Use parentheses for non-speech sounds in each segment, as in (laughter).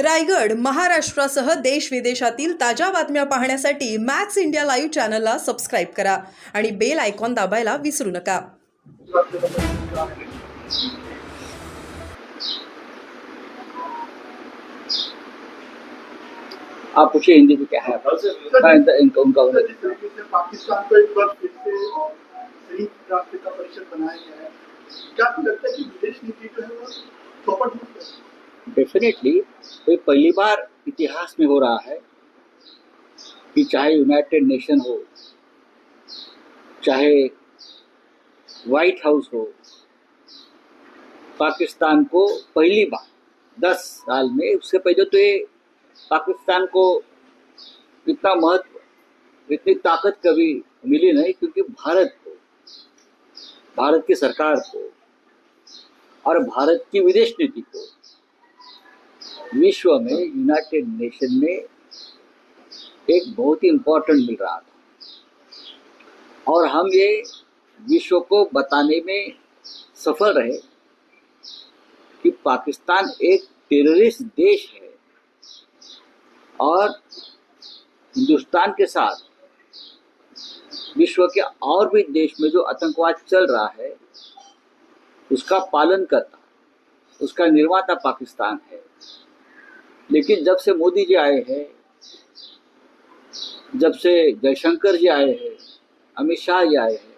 रायगड महाराष्ट्रासह देश विदेशातील ताज्या बातम्या पाहण्यासाठी मॅक्स इंडिया लाईव्ह चॅनलला सबस्क्राईब करा आणि बेल आयकॉन दाबायला विसरू नका. आप पूछिए हिंदी में क्या है? हाँ, इनका इनका उनका पाकिस्तान को एक बार फिर से संयुक्त राष्ट्र का परिषद बनाया गया है। क्या आपको लगता है कि विदेश नीति जो है वो चौपट है? डेफिनेटली तो ये पहली बार इतिहास में हो रहा है कि चाहे यूनाइटेड नेशन हो, चाहे व्हाइट हाउस हो, पाकिस्तान को पहली बार, दस साल में उससे पहले तो ये पाकिस्तान को इतना महत्व, इतनी ताकत कभी मिली नहीं क्योंकि भारत को, भारत की सरकार को और भारत की विदेश नीति को विश्व में यूनाइटेड नेशन में एक बहुत ही इम्पोर्टेंट मिल रहा था। और हम ये विश्व को बताने में सफल रहे कि पाकिस्तान एक टेररिस्ट देश है और हिंदुस्तान के साथ विश्व के और भी देश में जो आतंकवाद चल रहा है, उसका पालन करता, उसका निर्माता पाकिस्तान है। लेकिन जब से मोदी जी आए हैं, जब से जयशंकर जी आए हैं, अमित शाह जी आए हैं,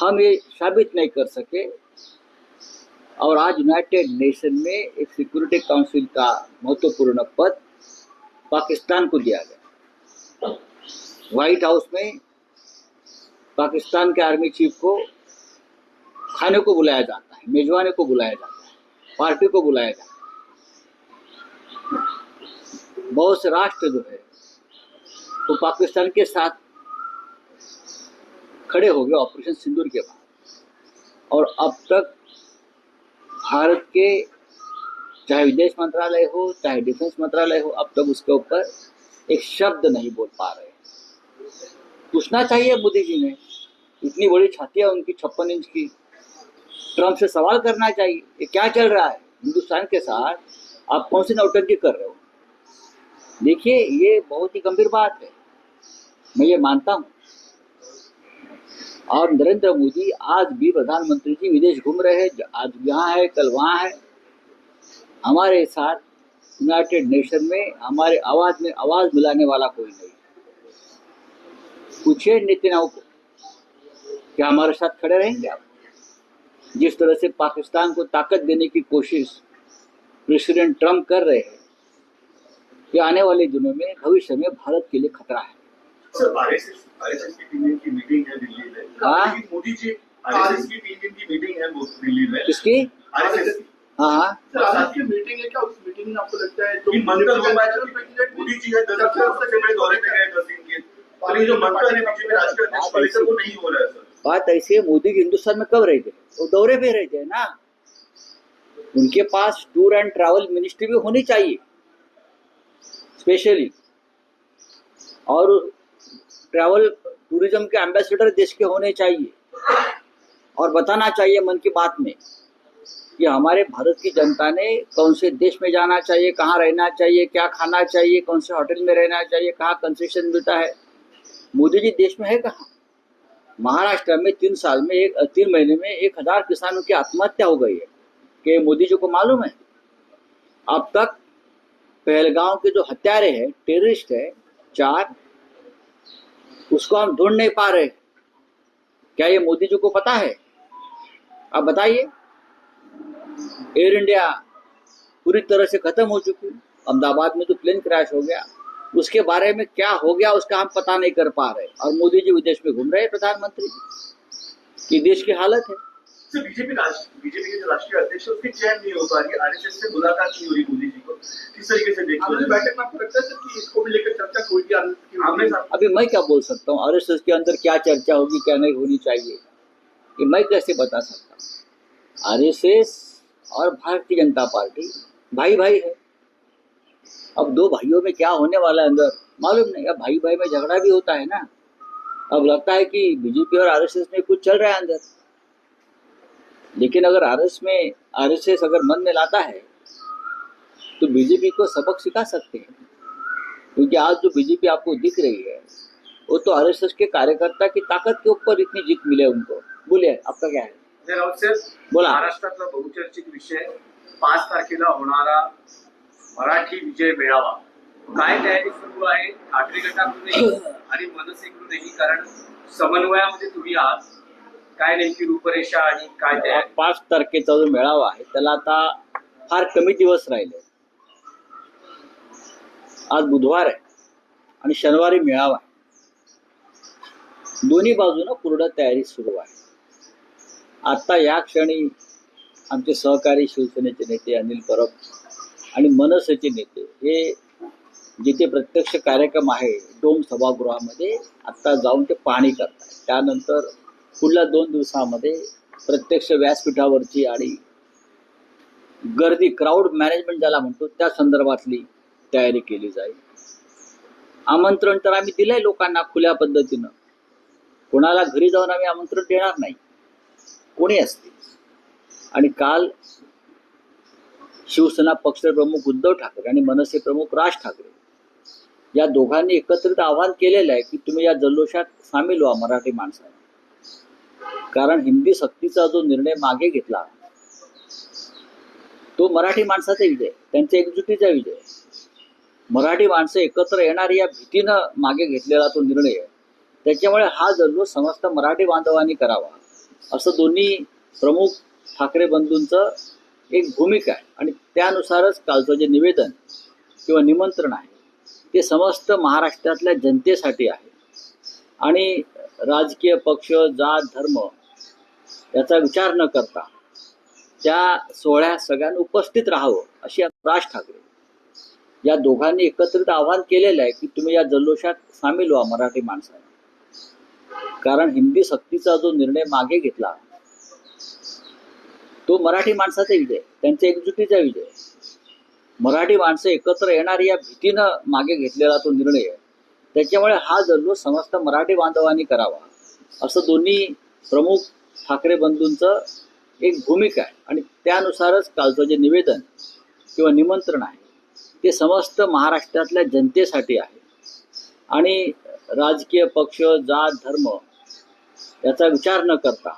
हम ये साबित नहीं कर सके। और आज यूनाइटेड नेशन में एक सिक्योरिटी काउंसिल का महत्वपूर्ण पद पाकिस्तान को दिया गया। व्हाइट हाउस में पाकिस्तान के आर्मी चीफ को खाने को बुलाया जाता है, मेजबानी को बुलाया जाता है, पार्टी को बुलाया जाता है। बहुत से राष्ट्र जो है, वो तो पाकिस्तान के साथ खड़े हो गए ऑपरेशन सिंदूर के बाद। और अब तक भारत के, चाहे विदेश मंत्रालय हो, चाहे डिफेंस मंत्रालय हो, अब तक उसके ऊपर एक शब्द नहीं बोल पा रहे पूछना चाहिए मोदी जी ने, इतनी बड़ी छाती है उनकी, छप्पन इंच की। ट्रंप से सवाल करना चाहिए, ये क्या चल रहा है? हिंदुस्तान के साथ आप कौन सी नौटंकी कर रहे हो? देखिए, ये बहुत ही गंभीर बात है। मैं ये मानता हूँ। और नरेंद्र मोदी आज भी प्रधानमंत्री जी विदेश घूम रहे हैं आज यहाँ है, कल वहाँ है। हमारे साथ यूनाइटेड नेशन में, हमारे आवाज़ में आवाज़ मिलाने वाला कोई नहीं। पूछिए नेतन्याहू को, क्या हमारे साथ खड़े रहेंगे आप? जिस तरह से पाकिस्तान को ताकत देने की कोशिश प्रेसिडेंट ट्रम्प कर रहे हैं ये आने वाले दिनों में भविष्य में भारत के लिए खतरा है। सर आरएसएस आरएसएस की तीन दिन की मीटिंग है दिल्ली में। हाँ? लेकिन मोदी जी आरएसएस की तीन दिन की मीटिंग है वो दिल्ली में। किसकी? आरएसएस हाँ हाँ। सर आज की मीटिंग है क्या? उस मीटिंग में आपको लगता है की मंत्र हो पाया प्रेसिडेंट मोदी जी है दस सबसे बड़े दौरे पे गए दस दिन के। और ये जो मंत्र है बीजेपी राष्ट्रीय अध्यक्ष को लेकर वो नहीं हो रहा है सर। बात ऐसी है मोदी जी हिंदुस्तान में कब रह गए? वो दौरे पे रह गए ना। उनके पास टूर एंड ट्रैवल मिनिस्ट्री भी होनी चाहिए स्पेशली और ट्रैवल टूरिज़्म के एम्बेसडर देश के होने चाहिए। और बताना चाहिए मन की बात में कि हमारे भारत की जनता ने कौन से देश में जाना चाहिए, कहाँ रहना चाहिए, क्या खाना चाहिए, कौन से होटल में रहना चाहिए, कहाँ कंसेशन मिलता है। मोदी जी देश में है कहाँ? महाराष्ट्र में तीन साल में एक, तीन महीने में एक हज़ार किसानों की आत्महत्या हो गई है। कि मोदी जी को मालूम है। अब तक पहलगांव के जो हत्यारे हैं टेररिस्ट है, चार, उसको हम ढूंढ नहीं पा रहे। क्या ये मोदी जी को पता है? आप बताइए। एयर इंडिया पूरी तरह से खत्म हो चुकी। अहमदाबाद में जो प्लेन क्रैश हो गया। उसके बारे में क्या हो गया, उसका हम पता नहीं कर पा रहे। और मोदी जी विदेश में घूम रहे प्रधानमंत्री। की देश की हालत है। सर बीजेपी बीजेपी के जो राष्ट्रीय अध्यक्ष उसकी चयन नहीं हो पा रही है। आरएसएस से मुलाकात नहीं हो रही मोदी जी को। किस तरीके से हैं? बैठक में आपको लगता है कि इसको भी लेकर चर्चा सामने अभी मैं क्या बोल सकता हूँ? आरएसएस के अंदर क्या चर्चा होगी क्या नहीं होनी चाहिए? ये मैं कैसे बता सकता हूँ? आरएसएस और भारतीय जनता पार्टी भाई भाई है। अब दो भाइयों में क्या होने वाला है अंदर? मालूम नहीं। अब भाई भाई में झगड़ा भी होता है ना। अब लगता है कि बीजेपी और आरएसएस में कुछ चल रहा है अंदर। लेकिन अगर आरएस में आरएसएस अगर मन में लाता है तो बीजेपी को सबक सिखा सकते हैं। क्योंकि आज जो बीजेपी आपको दिख रही है वो तो आरएसएस के कार्यकर्ता की ताकत के ऊपर इतनी जीत मिले उनको। बोलिए आपका क्या है? बोला. महाराष्ट्रातला बहुचर्चित विषय पाच तारखेला होणारा मराठी विजय मेळावा. काय तयारी सुरू आहे? ठाकरे गटाकडूनही (coughs) आणि मनसेकडूनही कारण समन्वयामध्ये तुम्ही आहात. काय नेमकी रूपरेषा आणि काय हा पाच तारखेचा जो मेळावा आहे त्याला आता फार कमी दिवस राहिले. आज बुधवार आहे आणि शनिवारी मेळावा आहे. दोन्ही बाजूनं पूर्ण तयारी सुरू आहे. आता या क्षणी आमचे सहकारी शिवसेनेचे नेते अनिल परब आणि मनसेचे नेते हे जिथे प्रत्यक्ष कार्यक्रम आहे डोम सभागृहामध्ये आत्ता जाऊन ते पाहणी करतात त्यानंतर पुढल्या दोन दिवसामध्ये प्रत्यक्ष व्यासपीठावरची आणि गर्दी क्राऊड मॅनेजमेंट ज्याला म्हणतो त्या संदर्भातली तयारी केली जाईल. आमंत्रण तर आम्ही दिलंय लोकांना खुल्या पद्धतीनं. कोणाला घरी जाऊन आम्ही आमंत्रण देणार नाही. कोणी असते आणि काल शिवसेना पक्षप्रमुख उद्धव ठाकरे आणि मनसे प्रमुख राज ठाकरे या दोघांनी एकत्रित आवाहन केलेलं आहे की तुम्ही या जल्लोषात सामील व्हा मराठी माणसाने. कारण हिंदी सक्तीचा जो निर्णय मागे घेतला तो मराठी माणसाचा विजय त्यांच्या एकजुटीचा विजय. मराठी माणसं एकत्र येणार या भीतीनं मागे घेतलेला तो निर्णय त्याच्यामुळे हा जल्लोष समस्त मराठी बांधवांनी करावा असं दोन्ही प्रमुख ठाकरे बंधूंचं एक भूमिका आहे. आणि त्यानुसारच कालचं जे निवेदन किंवा निमंत्रण आहे ते समस्त महाराष्ट्रातल्या जनतेसाठी आहे. आणि राजकीय पक्ष जात धर्म याचा विचार न करता त्या सोहळ्यात सगळ्यांना उपस्थित राहावं अशी राज ठाकरे. या दोघांनी एकत्रित आवाहन केलेलं आहे की तुम्ही या जल्लोषात सामील व्हा मराठी माणसाने. कारण हिंदी सक्तीचा जो निर्णय मागे घेतला तो मराठी माणसाचा विजय त्यांच्या एकजुटीचा विजय. मराठी माणसं एकत्र येणार या भीतीनं मागे घेतलेला तो निर्णय त्याच्यामुळे हा जल्लोष समस्त मराठी बांधवांनी करावा असं दोन्ही प्रमुख ठाकरे बंधूंचं एक भूमिका आहे. आणि त्यानुसारच कालचं जे निवेदन किंवा निमंत्रण आहे ते समस्त महाराष्ट्रातल्या जनतेसाठी आहे. आणि राजकीय पक्ष जात धर्म याचा विचार न करता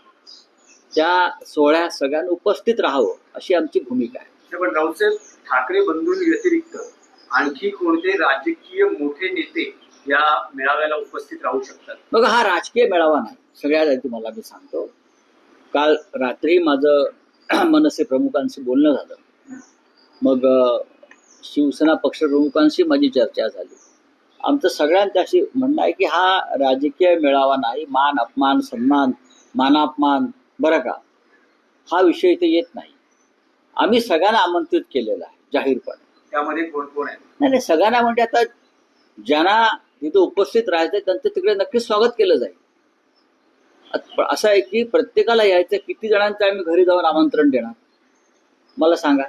त्या सोहळ्यात सगळ्यांनी उपस्थित राहावं अशी आमची भूमिका आहे. पण राऊत साहेब ठाकरे बंधूंव्यतिरिक्त आणखी कोणते राजकीय मोठे नेते या मेळाव्याला उपस्थित राहू शकतात? मग हा राजकीय मेळावा नाही. सगळ्यात आधी तुम्हाला मी सांगतो काल रात्री माझं (clears throat) मनसे प्रमुखांशी बोलणं झालं. मग शिवसेना पक्षप्रमुखांशी माझी चर्चा झाली. आमचं सगळ्यांच्याशी म्हणणं आहे की हा राजकीय मेळावा नाही मान अपमान सन्मान मानापमान बरं का? हा विषय इथे येत नाही. आम्ही सगळ्यांना आमंत्रित केलेलं आहे जाहीरपणे. त्यामध्ये कोण कोण आहेत नाही नाही सगळ्यांना म्हणजे आता ज्यांना तिथे उपस्थित राहायचं त्यांचं तिकडे नक्कीच स्वागत केलं जाईल. असं आहे की प्रत्येकाला यायचं किती जणांचं आम्ही घरी जाऊन आमंत्रण देणार? मला सांगा.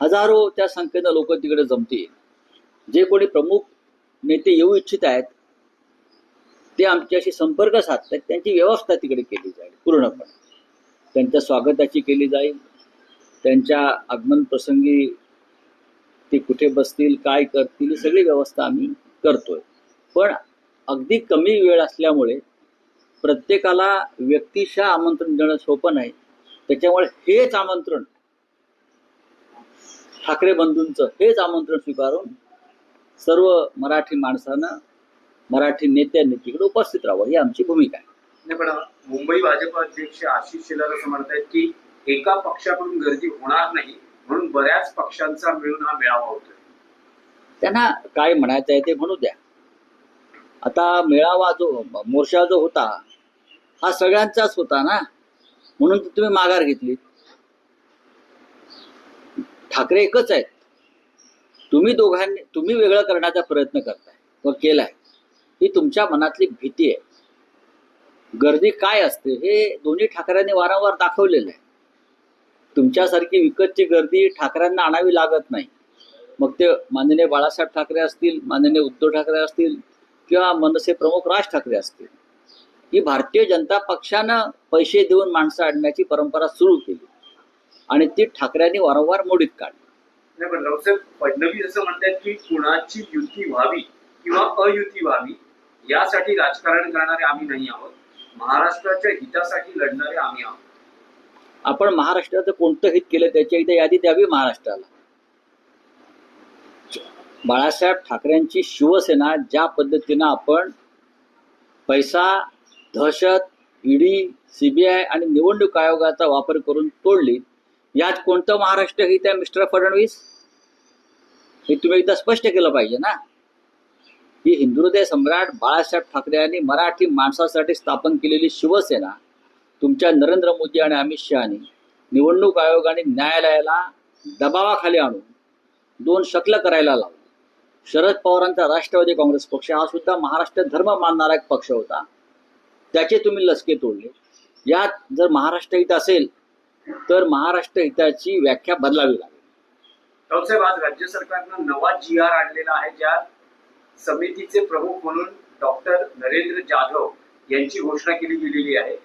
हजारो त्या संख्येनं लोक तिकडे जमतील. जे कोणी प्रमुख नेते येऊ इच्छित आहेत ते आमच्याशी संपर्क साधतात त्यांची व्यवस्था तिकडे केली जाईल पूर्णपणे. त्यांच्या स्वागताची केली जाईल त्यांच्या आगमन प्रसंगी ते कुठे बसतील काय करतील ही सगळी व्यवस्था आम्ही करतोय. पण अगदी कमी वेळ असल्यामुळे प्रत्येकाला व्यक्तिशः आमंत्रण देणं सोपं नाही. त्याच्यामुळे हेच आमंत्रण ठाकरे बंधूंचं हेच आमंत्रण स्वीकारून सर्व मराठी माणसानं मराठी नेत्यांनी तिकडे उपस्थित राहावं ही आमची भूमिका आहे. मुंबई भाजप अध्यक्ष आशिष शेलार असं म्हणतायत की एका पक्षाकडून गर्दी होणार नाही म्हणून बऱ्याच पक्षांचा मिळून हा मेळावा होतोय. त्यांना काय म्हणायचं आहे ते म्हणू द्या. आता मेळावा जो मोर्चा जो होता हा सगळ्यांचाच होता ना? म्हणून तुम्ही माघार घेतली. ठाकरे एकच आहेत. तुम्ही दोघांनी तुम्ही वेगळं करण्याचा प्रयत्न करताय. व केलाय. ही तुमच्या मनातली भीती आहे. गर्दी काय असते हे दोन्ही ठाकऱ्यांनी वारंवार दाखवलेलं आहे. तुमच्यासारखी विकतची गर्दी ठाकऱ्यांना आणावी लागत नाही. मग ते माननीय बाळासाहेब ठाकरे असतील माननीय उद्धव ठाकरे असतील किंवा मनसे प्रमुख राज ठाकरे असतील. ही भारतीय जनता पक्षानं पैसे देऊन माणसं आणण्याची परंपरा सुरू केली. आणि ती ठाकरेंनी वारंवार मोडीत काढली. रावसाहेब फडणवीस असं म्हणतात की कुणाची युती व्हावी किंवा अयुती व्हावी यासाठी राजकारण करणारे आम्ही नाही आहोत. महाराष्ट्राच्या हितासाठी लढणारे आम्ही आहोत. आपण महाराष्ट्राचं कोणतं हित केलं त्याच्या इथे यादी द्यावी महाराष्ट्राला. बाळासाहेब ठाकरेंची शिवसेना ज्या पद्धतीनं आपण पैसा दहशत ईडी सीबीआय आणि निवडणूक आयोगाचा वापर करून तोडली. यात कोणतं महाराष्ट्र हित आहे मिस्टर फडणवीस? हे तुम्ही एकदा स्पष्ट केलं पाहिजे ना? ही हिंदुहृदय सम्राट बाळासाहेब ठाकरे यांनी मराठी माणसासाठी स्थापन केलेली शिवसेना तुमच्या नरेंद्र मोदी आणि अमित शहानी निवडणूक आयोग आणि न्यायालयाला दबावाखाली आणून दोन शकल करायला लावलं. शरद पवारांचा राष्ट्रवादी काँग्रेस पक्ष हा सुद्धा महाराष्ट्र धर्म मानणारा एक पक्ष होता. त्याचे तुम्ही लसके तोडले. यात जर महाराष्ट्र हित असेल तर महाराष्ट्र हिताची व्याख्या बदलावी लागेल. रावसाहेब आज राज्य सरकारनं नवा जी आर आणलेला आहे ज्यात समितीचे प्रमुख म्हणून डॉक्टर नरेंद्र जाधव यांची घोषणा केली गेलेली आहे.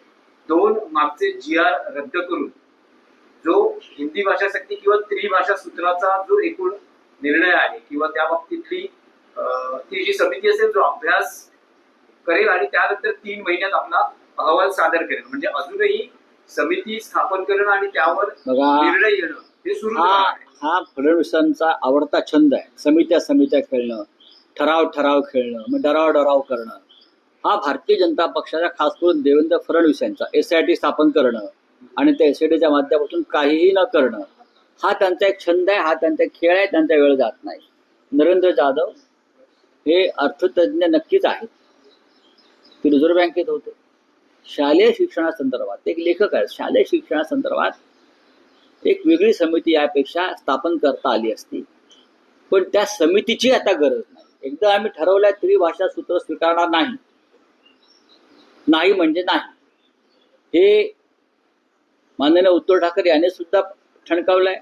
दोन मागचे जी आर रद्द करून जो हिंदी भाषा शक्ती किंवा त्रिभाषा सूत्राचा जो एकूण निर्णय आहे किंवा त्या बाबतीतली ती जी समिती असेल जो अभ्यास करेल आणि त्यानंतर तीन महिन्यात आपला अहवाल सादर करेल. म्हणजे अजूनही समिती स्थापन करणं आणि त्यावर निर्णय घेणं हे सुरू हा फडणवीसांचा आवडता छंद आहे. समित्या समित्या खेळणं ठराव ठराव खेळणं मग डराव डराव करणं. हा भारतीय जनता पक्षाचा खास करून देवेंद्र फडणवीस यांचा एस आय टी स्थापन करणं आणि त्या एस आय टीच्या माध्यमातून काहीही न करणं. हा त्यांचा एक छंद आहे हा त्यांचा खेळ आहे त्यांचा वेळ जात नाही. नरेंद्र जाधव हे अर्थतज्ञ नक्कीच आहेत. ते रिझर्व्ह बँकेत होते. शालेय शिक्षणासंदर्भात एक लेखक आहेत शालेय शिक्षणासंदर्भात एक वेगळी समिती यापेक्षा स्थापन करता आली असती. पण त्या समितीची आता गरज नाही. एकदा आम्ही ठरवलंय त्रिभाषा सूत्र स्वीकारणार नाही. नाही म्हणजे नाही. हे माननीय उद्धव ठाकरे यांनी सुद्धा ठणकावलंय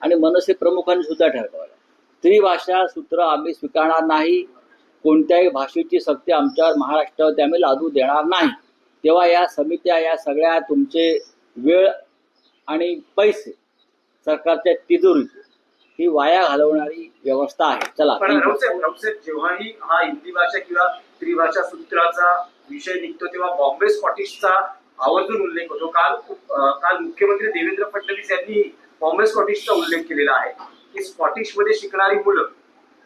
आणि मनसे प्रमुखांनी सुद्धा ठणकावलंय. त्रिभाषा सूत्र आम्ही स्वीकारणार नाही. कोणत्याही भाषेची सक्ती आमच्यावर महाराष्ट्रावरती आम्ही लादू देणार नाही. तेव्हा या समित्या या सगळ्या तुमचे वेळ आणि पैसे सरकारच्या तिजोरीचे ही वाया घालवणारी व्यवस्था आहे. चला जेव्हाही हा हिंदी भाषा किंवा त्रिभाषा सूत्राचा विषय निघतो तेव्हा बॉम्बे स्कॉटिशचा आवर्जून उल्लेख होतो. काल काल मुख्यमंत्री देवेंद्र फडणवीस यांनी बॉम्बे स्कॉटिशचा उल्लेख केलेला आहे की स्कॉटिशमध्ये शिकणारी मुलं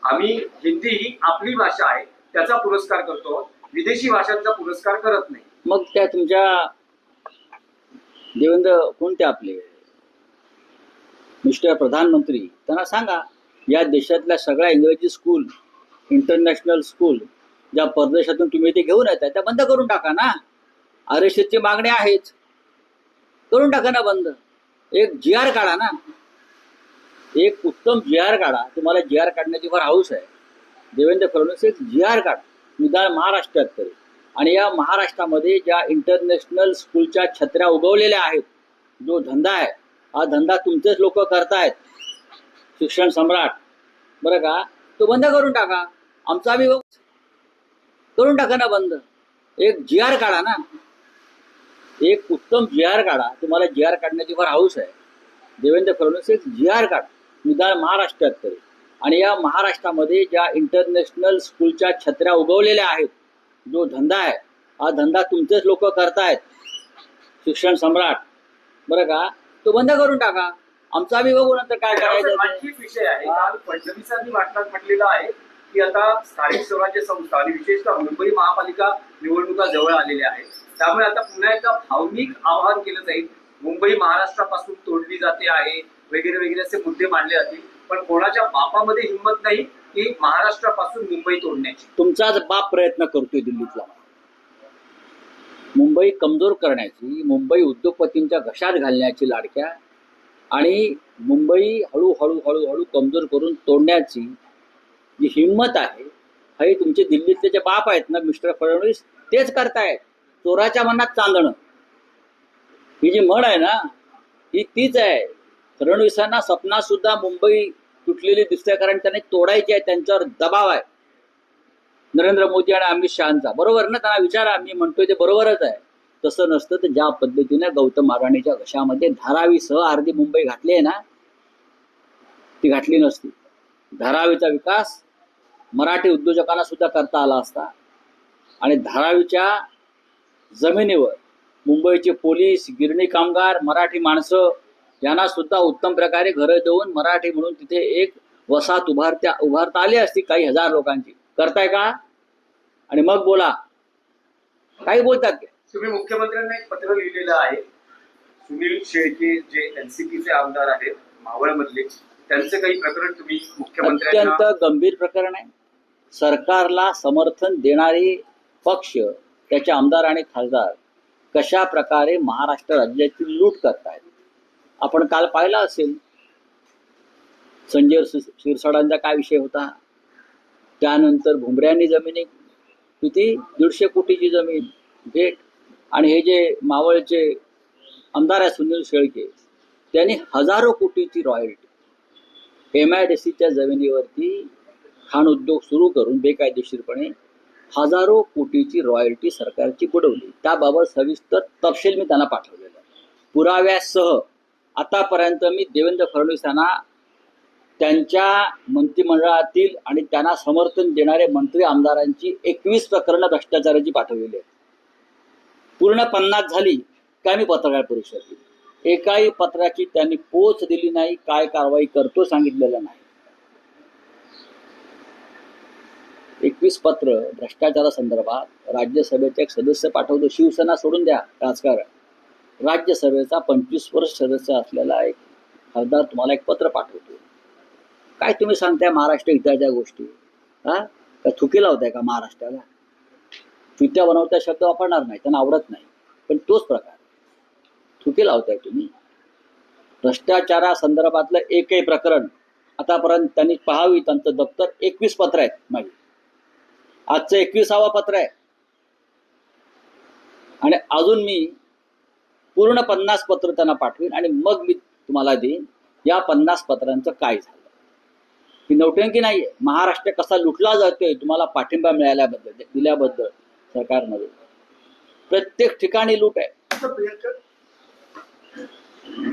आम्ही हिंदी ही आपली भाषा आहे त्याचा पुरस्कार करतो. विदेशी भाषांचा पुरस्कार करत नाही. मग त्या तुमच्या देवेंद्र कोणते आपले? मिस्टर प्रधानमंत्री त्यांना सांगा. या देशातल्या सगळ्या इंग्रजी स्कूल इंटरनॅशनल स्कूल ज्या परदेशातून तुम्ही ते घेऊन येताय त्या बंद करून टाका ना. आर मागणी आहेच. करून टाका ना बंद. एक जी आर काढा ना. एक उत्तम जी आर काढा. तुम्हाला जी आर काढण्याची फार हाऊस आहे. देवेंद्र फडणवीस एक जी आर काढा. निदान महाराष्ट्रात तरी आणि या महाराष्ट्रामध्ये ज्या इंटरनॅशनल स्कूलच्या छत्र्या उगवलेल्या आहेत जो धंदा आहे हा धंदा तुमचेच लोक करतायत. शिक्षण सम्राट. बरं का? तो बंद करून टाका. आमचा आम्ही करून टाका ना बंद. एक जी आर काढा ना. एक उत्तम जी आर काढा. तुम्हाला जी आर काढण्याची फार हाऊस आहे. देवेंद्र फडणवीस एक जी आर काढा. निदान महाराष्ट्रात तरी. आणि या महाराष्ट्रामध्ये ज्या इंटरनॅशनल स्कूलच्या छत्र्या उगवलेल्या आहेत जो धंदा आहे हा धंदा तुमचेच लोक करतायत. शिक्षण सम्राट. बरं का? तो बंद करून टाका. आमचा आम्ही बघू नंतर काय करायचं. आणखी विषय आहे. काल फडणवीसांनी वाटण्यात म्हटलेलं आहे की आता स्थानिक स्वराज्य संस्था आणि विशेषतः मुंबई महापालिका निवडणुका जवळ आलेल्या आहेत. त्यामुळे आता पुन्हा एकदा भावनिक आवाहन केलं जाईल. मुंबई महाराष्ट्रापासून तोडली जाते आहे वगैरे वगैरे असे मुद्दे मांडले जातील. पण कोणाच्या बापामध्ये हिंमत नाही की महाराष्ट्रापासून मुंबई तोडण्याची. तुमचाच बाप प्रयत्न करतोय दिल्लीतला. मुंबई कमजोर करण्याची मुंबई उद्योगपतींच्या घशात घालण्याची लाडक्या आणि मुंबई हळूहळू हळूहळू कमजोर करून तोडण्याची जी हिंमत आहे हे तुमचे दिल्लीतले जे बाप आहेत ना मिस्टर फडणवीस तेच करतायत. चोराच्या मनात चांदणं. ही जी म्हण आहे ना ही तीच आहे. फडणवीसांना सपना सुद्धा मुंबई तुटलेली दिसते कारण त्यांनी तोडायची आहे त्यांच्यावर दबाव आहे. नरेंद्र मोदी आणि अमित शहाचा. बरोबर ना? त्यांना विचारा मी म्हणतोय ते बरोबरच आहे. तसं नसतं तर ज्या पद्धतीने गौतम महाराणीच्या घशामध्ये धारावी सह अर्धी मुंबई घातली आहे ना ती घातली नसती. धारावीचा विकास मराठी उद्योजकांना सुद्धा करता आला असता. आणि धारावीच्या जमिनीवर मुंबईचे पोलीस गिरणी कामगार मराठी माणसं यांना सुद्धा उत्तम प्रकारे घरं देऊन मराठी म्हणून तिथे एक वसाहत उभारत्या उभारता आली असती काही हजार लोकांची. करताय का? आणि मग बोला. काही बोलतात तुम्ही मुख्यमंत्र्यांना एक पत्र लिहिलेलं आहे. सुनील शेळके जे एनसीपीचे आमदार आहेत मावळमधले त्यांचं काही प्रकरण तुम्ही मुख्यमंत्र्यांना अत्यंत गंभीर प्रकरण आहे. सरकारला समर्थन देणारे पक्ष त्याचे आमदार आणि खासदार कशा प्रकारे महाराष्ट्र राज्याची लूट करतायत? आपण काल पाहिला असेल. संजय शिरसाडांचा काय विषय होता? त्यानंतर भुमऱ्यांनी जमिनी किती? दीडशे कोटीची जमीन भेट आणि हे जे मावळचे आमदार आहे सुनील शेळके त्यांनी हजारो कोटीची रॉयल्टी एम आय डी सीच्या जमिनीवरती खाण उद्योग सुरू करून बेकायदेशीरपणे हजारो कोटीची रॉयल्टी सरकारची बुडवली. त्याबाबत सविस्तर तपशील मी त्यांना पाठवलेलं आहे पुराव्यासह आतापर्यंत मी देवेंद्र फडणवीस यांना त्यांच्या मंत्रिमंडळातील आणि त्यांना समर्थन देणारे मंत्री आमदारांची एकवीस प्रकरणं भ्रष्टाचाराची पाठवलेली आहेत. पूर्ण पन्नास झाली काय मी पत्रकार परिषद एकाही पत्राची त्यांनी पोच दिली नाही काय कारवाई करतो सांगितलेलं नाही. एकवीस पत्र भ्रष्टाचारासंदर्भात राज्यसभेचे एक सदस्य पाठवतो. शिवसेना सोडून द्या राजकारण. राज्यसभेचा पंचवीस वर्ष सदस्य असलेला एक खासदार तुम्हाला एक पत्र पाठवतो. काय तुम्ही सांगताय महाराष्ट्र हिताच्या गोष्टी? हा? का थुकी लावताय का महाराष्ट्राला? चुत्या बनवता शब्द वापरणार नाही त्यांना आवडत नाही. पण तोच प्रकार. थुकी लावताय तुम्ही. भ्रष्टाचारासंदर्भातलं एकही प्रकरण आतापर्यंत त्यांनी पहावी त्यांचं दप्तर एकवीस पत्र आहेत माझी. आजचं एकविसावा पत्र आहे. आणि अजून मी पूर्ण पन्नास पत्र त्यांना पाठवीन आणि मग मी तुम्हाला देईन. या पन्नास पत्रांचं काय झालं? ही नौटंकी नाहीये. महाराष्ट्र कसा लुटला जातोय तुम्हाला पाठिंबा मिळाल्याबद्दल दिल्याबद्दल सरकारमध्ये. प्रत्येक ठिकाणी लूट आहे.